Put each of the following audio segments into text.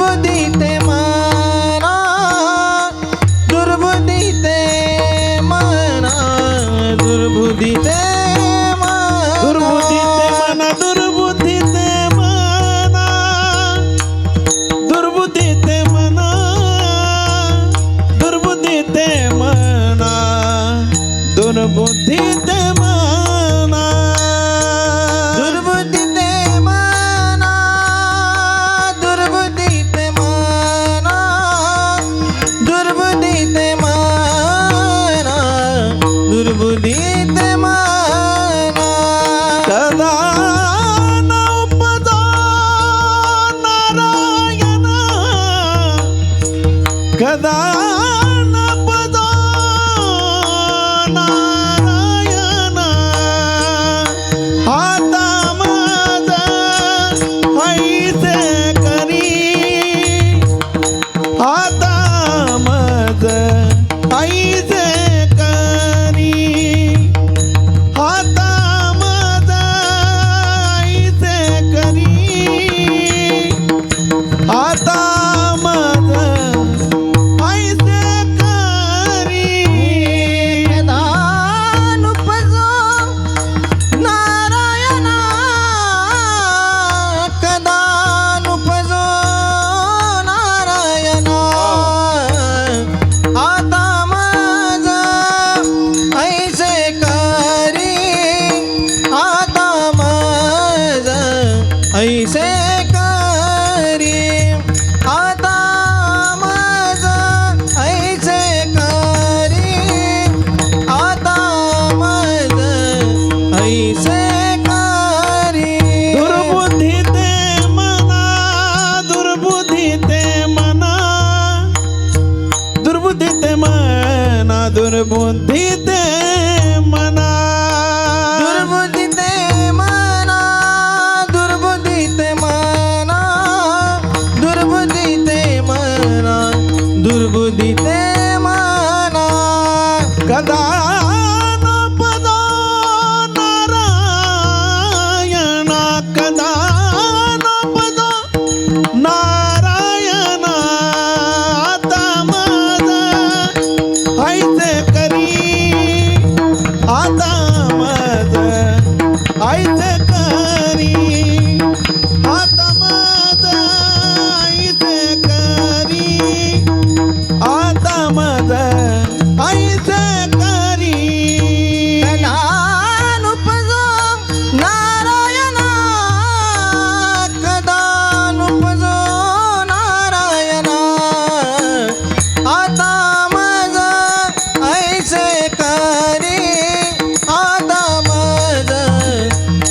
দুর্বুদিতে মারা দুর্বুদিতে মারা দুর্বুদিতে বুদ্ধিতে মনা। দুর্বুদ্ধিতে মনা। together.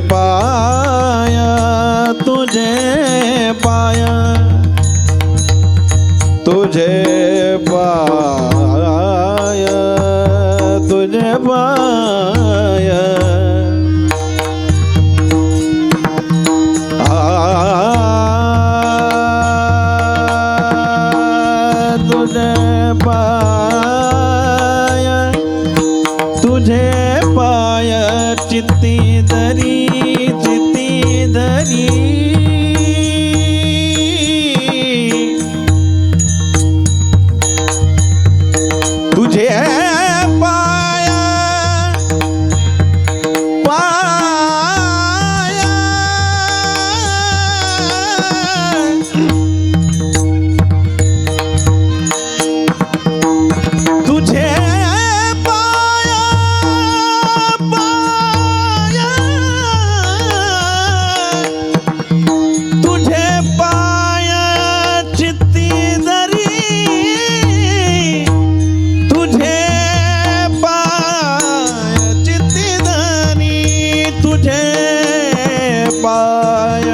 pas पाय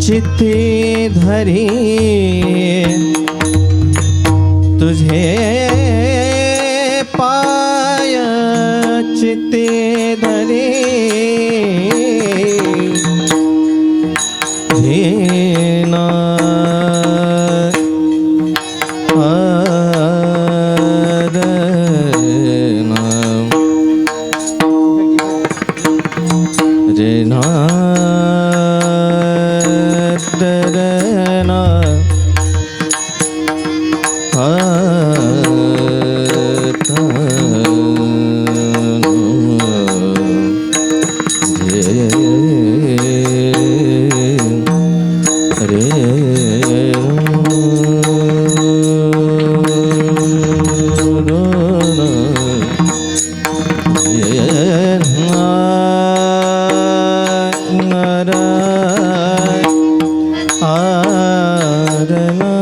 चित्ती धरी। Sadhana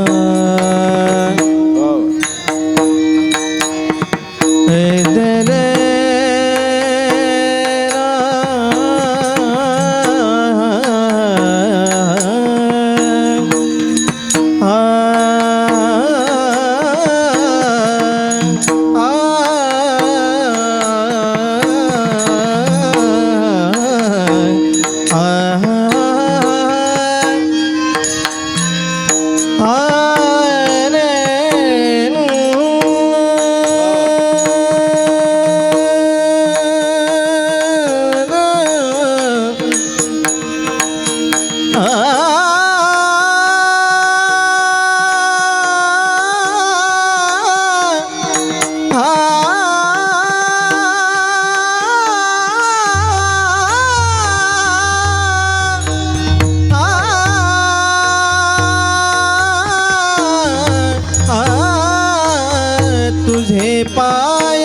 पाय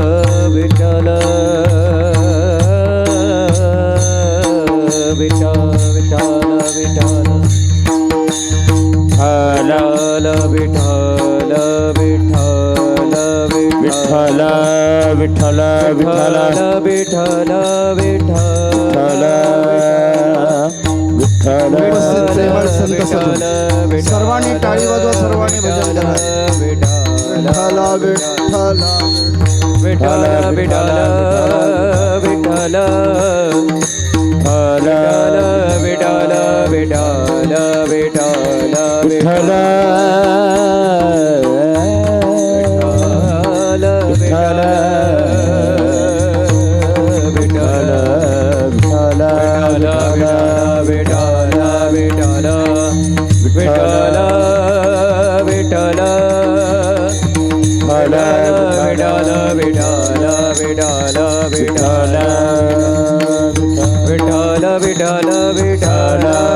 सर्वांनी टाळी वाजवा, सर्वांनी भजन करा. विठ्ठल विठ्ठल विठ्ठल विठ्ठल विठ्ठल विठ्ठल विठ्ठल विठ्ठल विठ्ठल विठ्ठल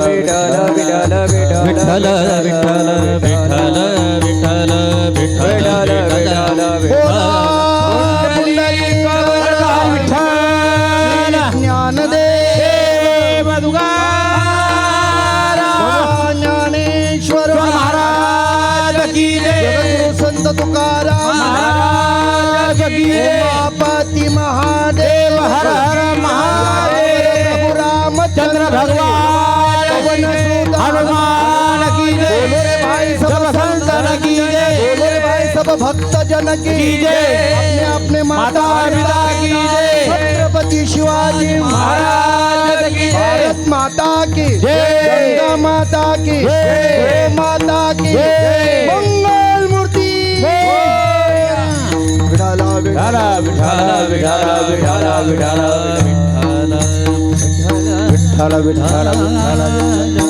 विठ्ठल विठ्ठल विठ्ठल विठ्ठल विठ्ठल विठ्ठल विठ्ठल ज्ञानदेव ज्ञानेश्वर महाराज की संत भक्त जन की जय। अपने अपने माता पिता की जय। छत्रपति शिवाजी महाराज की भारत माता की जय। गंगा माता की जय। माता की जय। मंगल मूर्ती। विठाला विठाला विठ्ठल विठ्ठल विठ्ठल विठ्ठल विठ्ठल विठ्ठल विठ्ठल विठ्ठल